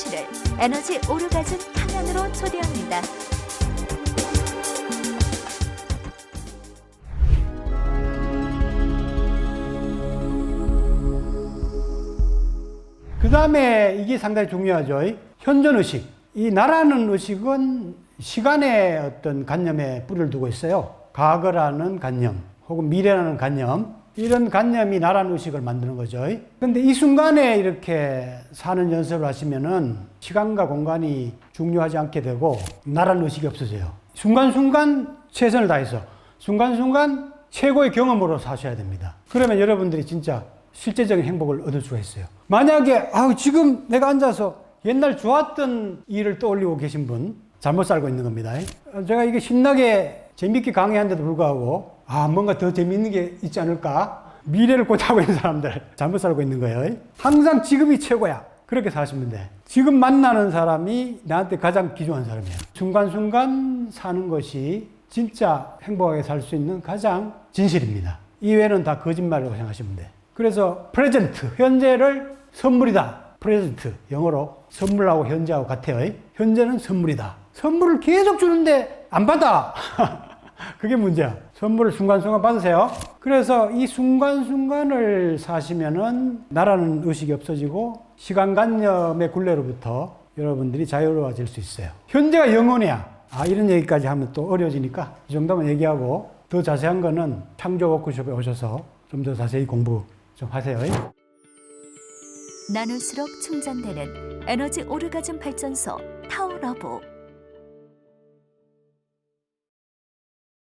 씨를 에너지 오르가즘 탕양으로 초대합니다. 그 다음에 이게 상당히 중요하죠. 현존 의식. 이 나라는 의식은 시간의 어떤 관념에 뿌리를 두고 있어요. 과거라는 관념, 혹은 미래라는 관념, 이런 관념이 나라는 의식을 만드는 거죠. 근데 이 순간에 이렇게 사는 연습을 하시면은 시간과 공간이 중요하지 않게 되고 나라는 의식이 없어져요. 순간순간 최선을 다해서 순간순간 최고의 경험으로 사셔야 됩니다. 그러면 여러분들이 진짜 실제적인 행복을 얻을 수가 있어요. 만약에 아 지금 내가 앉아서 옛날 좋았던 일을 떠올리고 계신 분 잘못 살고 있는 겁니다. 어, 제가 이게 신나게 재밌게 강의하는데도 불구하고 아 뭔가 더 재밌는 게 있지 않을까 미래를 꽂아고 있는 사람들 잘못 살고 있는 거예요. 항상 지금이 최고야. 그렇게 사시면 돼. 지금 만나는 사람이 나한테 가장 귀중한 사람이야. 순간순간 사는 것이 진짜 행복하게 살 수 있는 가장 진실입니다. 이외에는 다 거짓말이라고 생각하시면 돼. 그래서 프레젠트, 현재를 선물이다. 프레젠트, 영어로 선물하고 현재하고 같아요. 현재는 선물이다. 선물을 계속 주는데 안 받아. 그게 문제야. 선물을 순간순간 받으세요. 그래서 이 순간순간을 사시면은 나라는 의식이 없어지고 시간관념의 굴레로부터 여러분들이 자유로워질 수 있어요. 현재가 영원이야. 아, 이런 얘기까지 하면 또 어려워지니까 이 정도만 얘기하고 더 자세한 거는 창조 워크숍에 오셔서 좀 더 자세히 공부 좀 하세요. 나눌수록 충전되는 에너지 오르가즘 발전소 타오러브